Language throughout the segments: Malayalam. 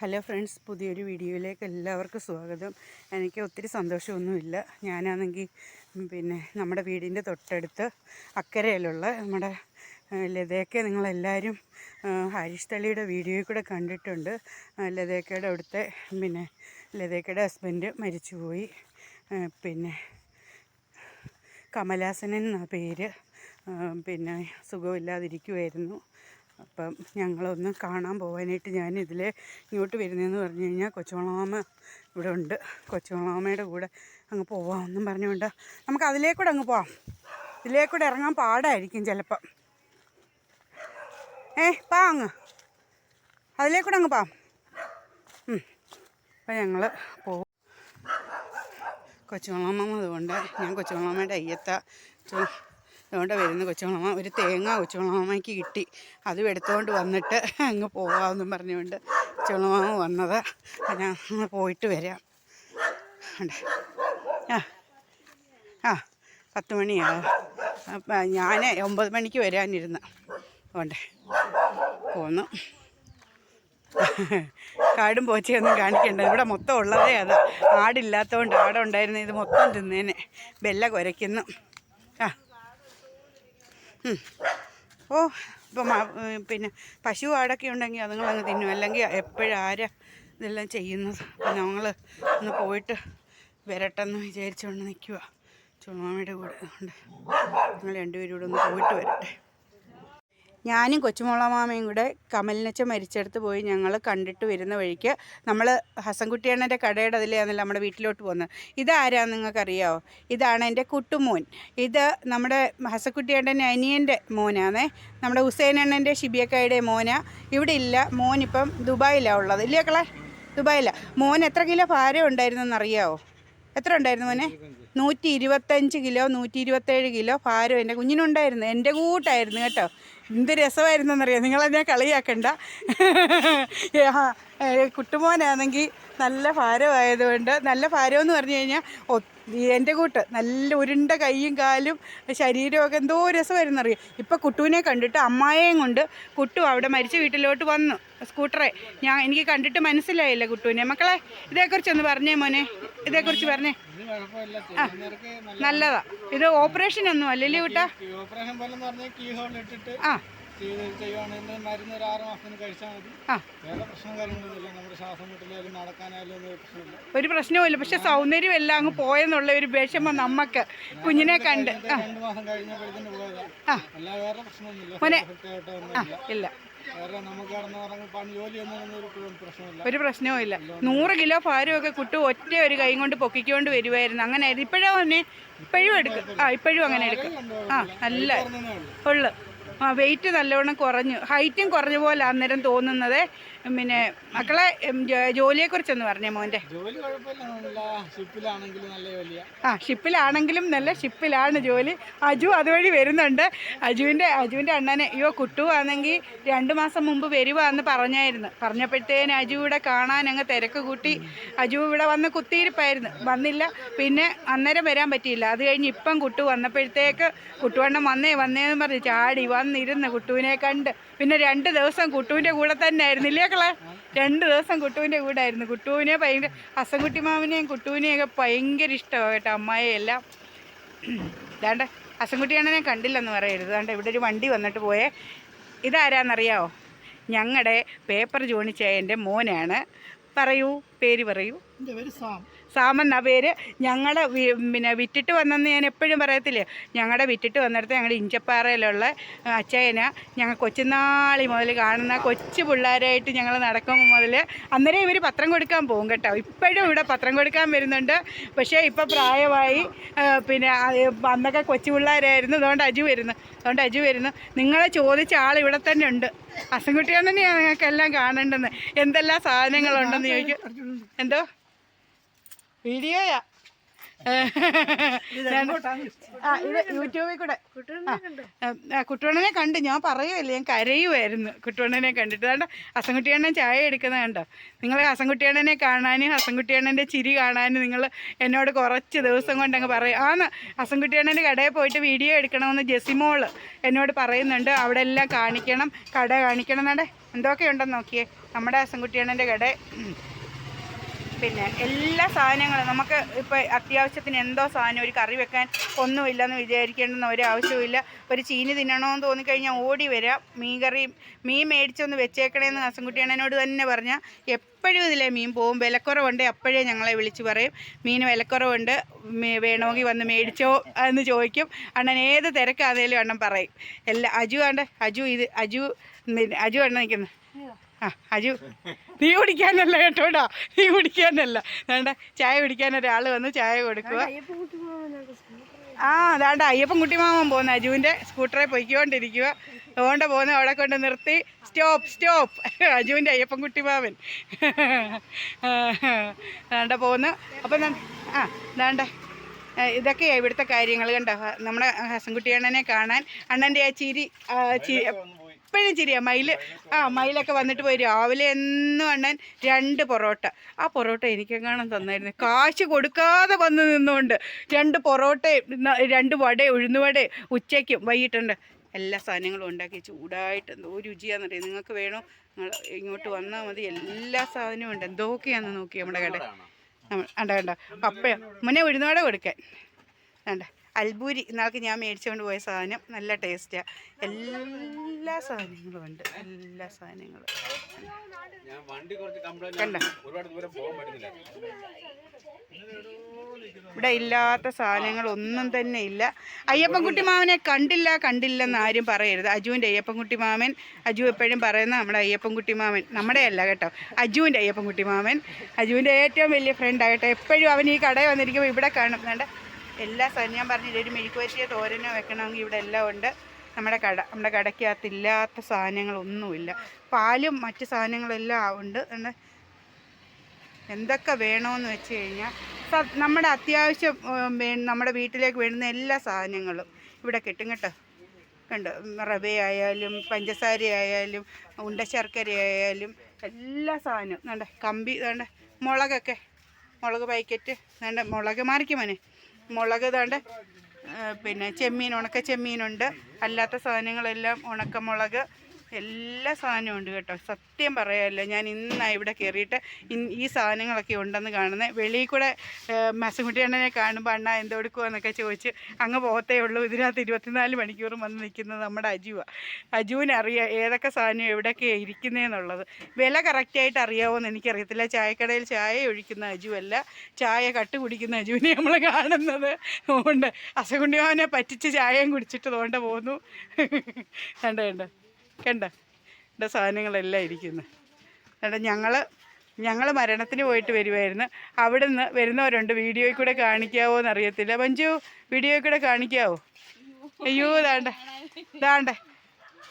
ഹലോ ഫ്രണ്ട്സ് പുതിയൊരു വീഡിയോയിലേക്ക് എല്ലാവർക്കും സ്വാഗതം. എനിക്ക് ഒത്തിരി സന്തോഷമൊന്നുമില്ല. ഞാനാണെങ്കിൽ പിന്നെ നമ്മുടെ വീടിന്റെ തൊട്ടടുത്ത് അക്കരയിലുള്ള നമ്മുടെ ലതയൊക്കെ നിങ്ങളെല്ലാവരും ഹരീഷ് തള്ളിയുടെ വീഡിയോയിൽ കൂടെ കണ്ടിട്ടുണ്ട്. ലതയൊക്കെയുടെ അവിടുത്തെ പിന്നെ ലതയൊക്കെയുടെ ഹസ്ബൻഡ് മരിച്ചുപോയി. പിന്നെ കമലാസനൻ പേര് പിന്നെ സുഖമില്ലാതിരിക്കുമായിരുന്നു അപ്പം ഞങ്ങളൊന്ന് കാണാൻ പോകാനായിട്ട് ഞാൻ ഇതിൽ ഇങ്ങോട്ട് വരുന്നതെന്ന് പറഞ്ഞു കഴിഞ്ഞാൽ കൊച്ചുവളാമ ഇവിടെ ഉണ്ട്. കൊച്ചുവളാമയുടെ കൂടെ അങ്ങ് പോവാമെന്നും പറഞ്ഞുകൊണ്ട് നമുക്ക് അതിലേക്കൂടെ അങ്ങ് പോവാം. ഇതിലേക്കൂടെ ഇറങ്ങാൻ പാടായിരിക്കും ചിലപ്പം. ഏ പാ അങ്ങ്. അതിലേക്കൂടെ അങ്ങ് പാം. അപ്പം ഞങ്ങൾ പോവും കൊച്ചുവളാമ്മ അതുകൊണ്ട് ഞാൻ കൊച്ചുമളമ്മയുടെ അയ്യത്ത. അതുകൊണ്ട് വരുന്ന കൊച്ചുമാമ ഒരു തേങ്ങ കൊച്ചുമാമയ്ക്ക് കിട്ടി. അതും എടുത്തുകൊണ്ട് വന്നിട്ട് അങ്ങ് പോകാമെന്നും പറഞ്ഞുകൊണ്ട് കൊച്ചുമാമ വന്നത്. ഞാൻ പോയിട്ട് വരാം. ആ. ആ പത്ത് മണിയാവും അപ്പം ഞാൻ ഒമ്പത് മണിക്ക് വരാനിരുന്ന. അതുകൊണ്ട് പോന്നു. കാടും പോച്ചയൊന്നും കാണിക്കണ്ട. ഇവിടെ മൊത്തം ഉള്ളതേ അതാ. ആടില്ലാത്തതുകൊണ്ട് ആടുണ്ടായിരുന്ന. ഇത് മൊത്തം തിന്നേനെ. ബെല്ല കുരയ്ക്കുന്നു. ഓ ഇപ്പം പിന്നെ പശു ആടൊക്കെ ഉണ്ടെങ്കിൽ അതുങ്ങളങ്ങ് തിന്നും. അല്ലെങ്കിൽ എപ്പോഴും ആരാ ഇതെല്ലാം ചെയ്യുന്നത്? അപ്പം ഞങ്ങൾ ഒന്ന് പോയിട്ട് വരട്ടെന്ന് വിചാരിച്ചുകൊണ്ട് നിൽക്കുക ചുമ്മാമ്മയുടെ കൂടെ അതുകൊണ്ട് ഞങ്ങൾ രണ്ടുപേരും കൂടെ ഒന്ന് പോയിട്ട് വരട്ടെ. ഞാനും കൊച്ചുമോളമാമയും കൂടെ കമലിനച്ച മരിച്ചെടുത്ത് പോയി ഞങ്ങൾ കണ്ടിട്ട് വരുന്ന വഴിക്ക് നമ്മൾ ഹസൻകുട്ടിയണ്ണന്റെ കടയുടെ അതിലാണല്ലോ നമ്മുടെ വീട്ടിലോട്ട് പോകുന്നത്. ഇതാരാന്ന് നിങ്ങൾക്കറിയാമോ ഇതാണ് എന്റെ കുട്ടുമോൻ. ഇത് നമ്മുടെ ഹസൻകുട്ടിയണ്ണന്റെ അനിയന്റെ മോനാണേ. നമ്മുടെ ഹുസൈൻ അണ്ണന്റെ ഷിബിയക്കായുടെ മോന. ഇവിടെ ഇല്ല. മോനിപ്പം ദുബായിലാണ് ഉള്ളത്. ഇല്ലേ കളെ ദുബായിലാണ് മോൻ എത്ര കിലോ ഭാരം ഉണ്ടായിരുന്നെന്ന് അറിയാമോ എത്ര ഉണ്ടായിരുന്നു മോനെ? നൂറ്റി ഇരുപത്തഞ്ച് കിലോ നൂറ്റി ഇരുപത്തേഴ് കിലോ ഭാരം എന്റെ കുഞ്ഞിനുണ്ടായിരുന്നു. എന്റെ കൂട്ടായിരുന്നു കേട്ടോ. എന്ത് രസമായിരുന്നെന്നറിയാം? നിങ്ങളെന്നെ കളിയാക്കണ്ട. കുട്ടുമോനാണെങ്കിൽ നല്ല ഭാരമായതുകൊണ്ട് നല്ല ഭാരമെന്ന് പറഞ്ഞു കഴിഞ്ഞാൽ ഒ- എന്റെ കൂട്ട് നല്ല ഉരുണ്ട കൈയും കാലും ശരീരമൊക്കെ എന്തോ രസമായിരുന്നു അറിയാം ഇപ്പം കുട്ടുവിനെ കണ്ടിട്ട് അമ്മായേയും കൊണ്ട് കുട്ടു അവിടെ മരിച്ച വീട്ടിലോട്ട് വന്നു. സ്കൂട്ടറെ ഞാൻ എനിക്ക് കണ്ടിട്ട് മനസ്സിലായില്ല കുട്ടുവിനെ. മക്കളെ ഇതേക്കുറിച്ചൊന്ന് പറഞ്ഞേ മോനെ. ഇതേക്കുറിച്ച് പറഞ്ഞേ. നല്ലതാ. ഇത് ഓപ്പറേഷൻ ഒന്നും അല്ലല്ലേ വിട്ട ഓപ്പറേഷൻ പോലെ പറഞ്ഞാൽ കീ ഹോൾ ഇട്ടിട്ട് ആ. ചെയ്ത് ചെയ്യുവാണെങ്കിൽ മരുന്ന് ഒരു ആറ് മാസത്തിന് കഴിച്ചാൽ മതി. ആ. വേറെ പ്രശ്നം കാര്യങ്ങളൊന്നുമില്ല നമ്മുടെ ശ്വാസം മുട്ടലായാലും നടക്കാനായാലും ഒന്നും ഒരു പ്രശ്നമില്ല. ഒരു പ്രശ്നവുമില്ല പക്ഷെ സൗന്ദര്യം എല്ലാം അങ്ങ് പോയെന്നുള്ള ഒരു വിഷമം നമ്മക്ക് കുഞ്ഞിനെ കണ്ട്. രണ്ട് മാസം കഴിഞ്ഞപ്പോഴത്തേന് പോയതാ. അല്ല വേറെ പ്രശ്നമൊന്നുമില്ല. ഇല്ല. ഒരു പ്രശ്നവും ഇല്ല. നൂറ് കിലോ ഭാരമൊക്കെ കുട്ടു ഒറ്റ ഒരു കൈ കൊണ്ട് പൊക്കിക്കൊണ്ട് വരുമായിരുന്നു അങ്ങനെ ആയിരുന്നു ഇപ്പോഴും അവനെ ഇപ്പോഴും എടുക്കും. ആ ഇപ്പോഴും അങ്ങനെ എടുക്കും. ആ നല്ല ഉള്ളു. വെയിറ്റ് നല്ലവണ്ണം കുറഞ്ഞു. ഹൈറ്റും കുറഞ്ഞ പോലെ അന്നേരം തോന്നുന്നത്. പിന്നെ മക്കളെ ജോലിയെക്കുറിച്ചൊന്ന് പറഞ്ഞേ മോന്റെ. ആ ഷിപ്പിലാണെങ്കിലും നല്ല ഷിപ്പിലാണ് ജോലി. അജു അതുവഴി വരുന്നുണ്ട്. അജുവിന്റെ അജുവിന്റെ അണ്ണനെ അയ്യോ കുട്ടു ആണെങ്കിൽ രണ്ട് മാസം മുമ്പ് വരുവാന്ന് പറഞ്ഞായിരുന്നു. പറഞ്ഞപ്പോഴത്തേന് അജു ഇവിടെ കാണാൻ അങ്ങ് തിരക്ക് കൂട്ടി. അജു ഇവിടെ വന്ന് കുത്തിയിരിപ്പായിരുന്നു. വന്നില്ല. പിന്നെ അന്നേരം വരാൻ പറ്റിയില്ല. അത് കഴിഞ്ഞ് ഇപ്പം കുട്ടു വന്നപ്പോഴത്തേക്ക് കുട്ടുവണ്ണം വന്നേ വന്നേന്ന് പറഞ്ഞ് ചാടി. വന്നിരുന്ന് കുട്ടുവിനെ കണ്ട്. പിന്നെ രണ്ട് ദിവസം കുട്ടുവിന്റെ കൂടെ തന്നെ ആയിരുന്നു. ഇല്ലേ കളെ രണ്ട് ദിവസം കുട്ടുവിന്റെ കൂടെ ആയിരുന്നു. കുട്ടുവിനെ ഭയങ്കര അസംകുട്ടിമാവിനെയും കുട്ടുവിനെയും ഒക്കെ ഭയങ്കര ഇഷ്ടമാണ് കേട്ടോ അമ്മായെല്ലാം ദാണ്ട ഞാൻ കണ്ടില്ലെന്ന് പറയരുത്. ദാണ്ട ഇവിടെ ഒരു വണ്ടി വന്നിട്ട് പോയേ. ഇതാരാന്നറിയാവോ? ഞങ്ങളുടെ പേപ്പർ ജോണിച്ചേന്റെ മോനാണ്. പറയൂ പേര് പറയൂ. എന്റെ സാം. സാമെന്ന പേര് ഞങ്ങളുടെ പിന്നെ വിറ്റിട്ട് വന്നെന്ന് ഞാൻ എപ്പോഴും പറയത്തില്ലേ? ഞങ്ങളുടെ വിറ്റിട്ട് വന്നിടത്ത് ഞങ്ങളുടെ ഇഞ്ചപ്പാറയിലുള്ള അച്ചയന ഞങ്ങൾ കൊച്ചുനാളി മുതൽ കാണുന്ന കൊച്ചു പിള്ളേരായിട്ട് ഞങ്ങൾ നടക്കും മുതൽ അന്നേരം ഇവർ പത്രം കൊടുക്കാൻ പോകും കേട്ടോ. ഇപ്പോഴും ഇവിടെ പത്രം കൊടുക്കാൻ വരുന്നുണ്ട്. പക്ഷേ ഇപ്പോൾ പ്രായമായി പിന്നെ അന്നൊക്കെ കൊച്ചു പിള്ളേരായിരുന്നു. അതുകൊണ്ട് അജു വരുന്നു. അതുകൊണ്ട് അജു വരുന്നു. നിങ്ങളെ ചോദിച്ച ആൾ ഇവിടെ തന്നെ ഉണ്ട്. അസംകുട്ടിയാണെന്നെയാണ് നിങ്ങൾക്കെല്ലാം കാണേണ്ടെന്ന് എന്തെല്ലാം സാധനങ്ങളുണ്ടെന്ന് ചോദിക്കും. എന്തോ? വീഡിയോയാ ആ ഇത് യൂട്യൂബിൽ കൂടെ. കുട്ടുവണ്ണനെ കണ്ട്? ഞാൻ പറയുമല്ലേ ഞാൻ കരയുമായിരുന്നു കുട്ടുവണ്ണനെ കണ്ടിട്ട്. കണ്ടോ അസംകുട്ടിയണ്ണൻ ചായ എടുക്കുന്ന കണ്ടോ? നിങ്ങൾ അസംകുട്ടിയണ്ണനെ കാണാനും അസംകുട്ടിയണ്ണന്റെ ചിരി കാണാനും നിങ്ങൾ എന്നോട് കുറച്ച് ദിവസം കൊണ്ട് അങ്ങ് പറയും. ആന്ന് അസംകുട്ടിയണ്ണന്റെ കടയിൽ പോയിട്ട് വീഡിയോ എടുക്കണമെന്ന് ജെസിമോൾ എന്നോട് പറയുന്നുണ്ട്. അവിടെ എല്ലാം കാണിക്കണം കട കാണിക്കണം. എന്നാടെ എന്തൊക്കെയുണ്ടെന്ന് നോക്കിയേ. നമ്മുടെ അസംകുട്ടിയണ്ണന്റെ കട. പിന്നെ എല്ലാ സാധനങ്ങളും നമുക്ക് ഇപ്പോൾ അത്യാവശ്യത്തിന് എന്തോ സാധനം ഒരു കറി വെക്കാൻ ഒന്നുമില്ലെന്ന് വിചാരിക്കേണ്ടെന്ന് ഒരു ആവശ്യവുമില്ല ഒരു ചീനി തിന്നണമെന്ന് തോന്നിക്കഴിഞ്ഞാൽ ഓടി വരാം. മീൻ കറി മീൻ മേടിച്ചൊന്ന് വെച്ചേക്കണേന്ന് ഹസൻകുട്ടിയണ്ണനോട് തന്നെ പറഞ്ഞാൽ എപ്പോഴും ഇതിലെ മീൻ പോവും. വിലക്കുറവുണ്ട് അപ്പോഴേ ഞങ്ങളെ വിളിച്ച് പറയും. മീൻ വിലക്കുറവുണ്ട് വേണമെങ്കിൽ വന്ന് മേടിച്ചോ എന്ന് ചോദിക്കും. അണ്ണൻ ഏത് തിരക്കാതേലും അണ്ണൻ പറയും. എല്ലാ അജു ആണ്ട് അജു ഇത് അജു അജു അണ്ണൻ നിൽക്കുന്നു. ആ അജു നീ കുടിക്കാനല്ല കേട്ടോടാ. നീ കുടിക്കാനല്ല. വേണ്ട ചായ കുടിക്കാൻ ഒരാൾ വന്ന് ചായ കൊടുക്കുക. ആ അതാണ്ട് അയ്യപ്പൻ കുട്ടിമാമൻ പോകുന്ന അജുവിന്റെ സ്കൂട്ടറെ പൊയ്ക്കൊണ്ടിരിക്കുക. അതുകൊണ്ട് പോകുന്ന അവിടെ കൊണ്ട് നിർത്തി. സ്റ്റോപ്പ് സ്റ്റോപ്പ് അജുവിന്റെ അയ്യപ്പൻ കുട്ടിമാമൻ. അതാണ്ട പോകുന്നു അപ്പം ആ അതാണ്ട ഇതൊക്കെയാണ് ഇവിടുത്തെ കാര്യങ്ങൾ കണ്ടോ? നമ്മുടെ ഹസൻകുട്ടി അണ്ണനെ കാണാൻ. അണ്ണന്റെ ആ ചിരി ആ, ചി- എപ്പോഴും ചിരിയാ. മയിൽ ആ മയിലൊക്കെ വന്നിട്ട് പോയി രാവിലെ എന്നും അണ്ണൻ രണ്ട് പൊറോട്ട. ആ പൊറോട്ട എനിക്കെങ്ങാനും തന്നായിരുന്നു. കാശ് കൊടുക്കാതെ വന്ന് നിന്നുകൊണ്ട് രണ്ട് പൊറോട്ടയും രണ്ട് വട ഉഴുന്നുവട ഉച്ചയ്ക്കും വൈകിട്ടുണ്ട്. എല്ലാ സാധനങ്ങളും ഉണ്ടാക്കി ചൂടായിട്ട് എന്തോ രുചിയാണെന്നറിയാം നിങ്ങൾക്ക് വേണോ? നിങ്ങൾ ഇങ്ങോട്ട് വന്നാൽ മതി. എല്ലാ സാധനവും ഉണ്ട്. എന്തൊക്കെയാണെന്ന് നോക്കി നമ്മുടെ കട. നമ്മ- കണ്ട കണ്ട പപ്പയോ മുന്നേ ഉഴുന്നുവട കൊടുക്കാൻ. വേണ്ട അൽബൂരി ഇന്നാൾക്ക് ഞാൻ മേടിച്ചുകൊണ്ട് പോയ സാധനം നല്ല ടേസ്റ്റാണ് എല്ലാ സാധനങ്ങളും ഉണ്ട്. എല്ലാ സാധനങ്ങളും. കണ്ട? ഇവിടെ ഇല്ലാത്ത സാധനങ്ങൾ ഒന്നും തന്നെ ഇല്ല. അയ്യപ്പൻകുട്ടി മാമനെ കണ്ടില്ല കണ്ടില്ലെന്ന് ആരും പറയരുത്. അജുവിന്റെ അയ്യപ്പൻകുട്ടി മാമൻ അജു എപ്പോഴും പറയുന്ന നമ്മുടെ അയ്യപ്പൻകുട്ടി മാമൻ. നമ്മുടെ അല്ല കേട്ടോ അജുവിന്റെ അയ്യപ്പൻകുട്ടി മാമൻ. അജുവിന്റെ ഏറ്റവും വലിയ ഫ്രണ്ട് ഫ്രണ്ടാകട്ടെ എപ്പോഴും അവൻ ഈ കടയിൽ വന്നിരിക്കുമ്പോൾ ഇവിടെ കാണും. വേണ്ട എല്ലാ സാധനം ഞാൻ പറഞ്ഞില്ല ഒരു മെഴുക്കുവറ്റിയോ തോരനോ വെക്കണമെങ്കിൽ ഇവിടെ എല്ലാം ഉണ്ട്. നമ്മുടെ കട നമ്മുടെ കടയ്ക്കകത്ത് ഇല്ലാത്ത സാധനങ്ങളൊന്നുമില്ല. പാലും മറ്റ് സാധനങ്ങളെല്ലാം ഉണ്ട്. എന്തൊക്കെ വേണമെന്ന് വെച്ച് കഴിഞ്ഞാൽ നമ്മുടെ അത്യാവശ്യം നമ്മുടെ വീട്ടിലേക്ക് വേണ്ടുന്ന എല്ലാ സാധനങ്ങളും ഇവിടെ കിട്ടും കേട്ടോ. കണ്ടോ? റവയായാലും റവ ആയാലും പഞ്ചസാര ആയാലും ഉണ്ട ശർക്കര ആയാലും എല്ലാ സാധനവും. വേണ്ട കമ്പി വേണ്ട മുളകൊക്കെ. മുളക് പാക്കറ്റ് വേണ്ട മുളക് മാറിക്കും മോനെ. മുളക് ഇതാണ്ട് പിന്നെ ചെമ്മീൻ ഉണക്ക ചെമ്മീനുണ്ട്. അല്ലാത്ത സാധനങ്ങളെല്ലാം ഉണക്കമുളക് എല്ലാ സാധനവും ഉണ്ട് കേട്ടോ. സത്യം പറയാമല്ലോ ഞാൻ ഇന്നാണ് ഇവിടെ കയറിയിട്ട് ഈ സാധനങ്ങളൊക്കെ ഉണ്ടെന്ന് കാണുന്നത് വെളിയിൽ കൂടെ മസംകുട്ടി അണ്ണനെ കാണുമ്പോൾ അണ്ണ എന്തെടുക്കുമെന്നൊക്കെ ചോദിച്ച് അങ്ങ് പോകത്തേ ഉള്ളൂ. ഇതിനകത്ത് ഇരുപത്തിനാല് മണിക്കൂറും വന്ന് നിൽക്കുന്നത് നമ്മുടെ അജുവാണ് അജുവിനറിയാം ഏതൊക്കെ സാധനം എവിടെയൊക്കെ ഇരിക്കുന്നതെന്നുള്ളത് വില കറക്റ്റായിട്ട് അറിയാമോയെന്ന് എനിക്കറിയത്തില്ല. ചായക്കടയിൽ ചായ ഒഴിക്കുന്ന അജുവല്ല. ചായ കട്ട് കുടിക്കുന്ന അജുവിനെ നമ്മൾ കാണുന്നത്. അതുകൊണ്ട് അസകുണ്ടിയോനെ പറ്റിച്ച് ചായയും കുടിച്ചിട്ട് തോണ്ട പോന്നു. കണ്ടോ കണ്ട? കണ്ട എന്റെ സാധനങ്ങളെല്ലാം ഇരിക്കുന്നു. കണ്ട ഞങ്ങൾ ഞങ്ങൾ മരണത്തിന് പോയിട്ട് വരുമായിരുന്നു അവിടെ നിന്ന് വരുന്നവരുണ്ട്. വീഡിയോയിൽ കൂടെ കാണിക്കാവോ എന്നറിയത്തില്ല. മഞ്ജു വീഡിയോയിൽ കൂടെ കാണിക്കാവോ? അയ്യോ ദാണ്ട ദാണ്ട.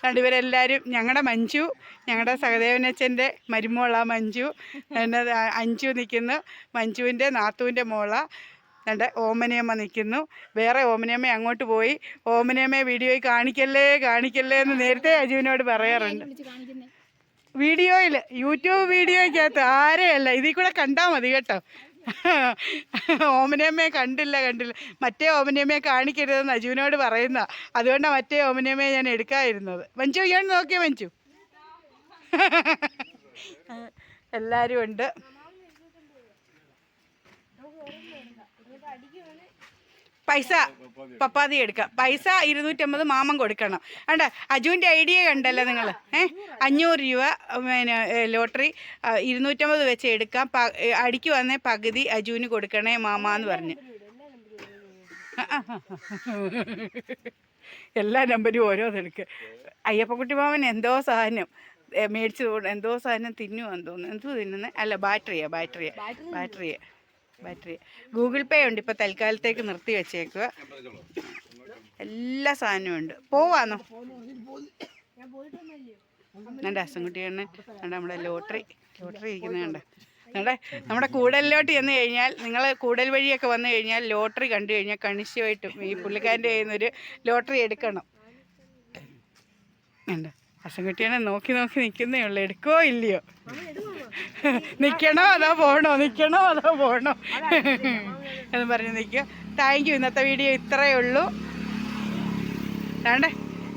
കണ്ട് ഇവരെല്ലാവരും ഞങ്ങളുടെ മഞ്ജു ഞങ്ങളുടെ സഹദേവനച്ഛന്റെ മരുമോളാണ് മഞ്ജു. പിന്നെ അഞ്ചു നിൽക്കുന്നു മഞ്ജുവിന്റെ നാത്തുവിന്റെ മോള. രണ്ട് ഓമനിയമ്മ നിൽക്കുന്നു. വേറെ ഓമനിയമ്മ അങ്ങോട്ട് പോയി. ഓമനിയമ്മയെ വീഡിയോയിൽ കാണിക്കല്ലേ കാണിക്കല്ലേ എന്ന് നേരത്തെ അജുവിനോട് പറയാറുണ്ട്. വീഡിയോയിൽ യൂട്യൂബ് വീഡിയോയ്ക്കകത്ത് ആരെയല്ല ഇതിൽ കൂടെ കണ്ടാൽ മതി കേട്ടോ. ഓമനിയമ്മയെ കണ്ടില്ല കണ്ടില്ല. മറ്റേ ഓമനിയമ്മയെ കാണിക്കരുതെന്ന് അജുവിനോട് പറയുന്ന അതുകൊണ്ടാണ് മറ്റേ ഓമനിയമ്മയെ ഞാൻ എടുക്കാതിരുന്നത്. മഞ്ചു ഞാൻ നോക്കിയേ മഞ്ചു എല്ലാവരും ഉണ്ട്. പൈസ പപ്പാതി എടുക്കാം. പൈസ ഇരുന്നൂറ്റമ്പത് മാമൻ കൊടുക്കണം. അണ്ട അജുവിന്റെ ഐഡിയ കണ്ടല്ലോ നിങ്ങൾ ഏ? അഞ്ഞൂറ് രൂപ പിന്നെ ലോട്ടറി ഇരുന്നൂറ്റമ്പത് വെച്ച് എടുക്കാം. പ- അടിക്ക് വന്നേ പകുതി അജുവിന് കൊടുക്കണേ മാമ എന്ന് പറഞ്ഞു എല്ലാ നമ്പരും ഓരോന്നെടുക്ക് അയ്യപ്പക്കുട്ടി മാമൻ എന്തോ സാധനം മേടിച്ചു എന്തോ സാധനം തിന്നുവാന്ന് തോന്നുന്നു. എന്തോ തിന്നുന്നത് അല്ല ബാറ്ററിയാ ബാറ്ററിയാ ബാറ്ററിയാ. ബാറ്ററി. ഗൂഗിൾ പേ ഉണ്ട് ഇപ്പോൾ തൽക്കാലത്തേക്ക് നിർത്തി വെച്ചേക്കുക എല്ലാ സാധനവും ഉണ്ട്. പോവാന്നോ? എന്റെ അസംകുട്ടിയാണ് കണ്ട നമ്മുടെ ലോട്ടറി. ലോട്ടറി ഇരിക്കുന്നത് കണ്ട? നമ്മുടെ നമ്മുടെ കൂടലിലോട്ട് ചെന്ന് കഴിഞ്ഞാൽ നിങ്ങൾ കൂടൽ വഴിയൊക്കെ വന്നു കഴിഞ്ഞാൽ ലോട്ടറി കണ്ടു കഴിഞ്ഞാൽ കണിശമായിട്ടും ഈ പുള്ളിക്കാരന്റെ കയ്യിൽ നിന്നൊരു ലോട്ടറി എടുക്കണം. കണ്ട അസംകുട്ടിയാണ് നോക്കി നോക്കി നിൽക്കുന്നേ ഉള്ളു. എടുക്കോ ഇല്ലയോ? നിൽക്കണോ അതോ പോകണോ? നിൽക്കണോ അതോ പോകണോ? എന്ന് പറഞ്ഞ് നിൽക്കുക. താങ്ക് യു ഇന്നത്തെ വീഡിയോ ഇത്രയേ ഉള്ളൂ. വേണ്ടേ?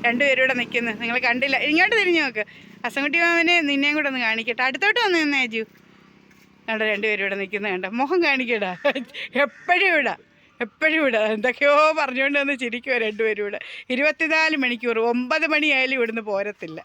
രണ്ടുപേരും ഇവിടെ നിൽക്കുന്നു. നിങ്ങൾ കണ്ടില്ല. ഇങ്ങോട്ട് തിരിഞ്ഞു നോക്ക്. അസംകുട്ടി മാമനെ നിന്നെയും കൂടെ ഒന്ന് കാണിക്കട്ടെ. അടുത്തോട്ട് വന്ന് നിന്നേ അജു കണ്ട രണ്ടുപേരും ഇവിടെ നിൽക്കുന്നത് കണ്ട? മുഖം കാണിക്കടാ. എപ്പോഴും ഇവിടെ. എപ്പോഴും ഇവിടെ. എന്തൊക്കെയോ പറഞ്ഞുകൊണ്ട് വന്ന് ചിരിക്കുക രണ്ടുപേരും ഇവിടെ. ഇരുപത്തിനാല് മണിക്കൂർ ഒമ്പത് മണിയായാലും ഇവിടുന്ന് പോരത്തില്ല.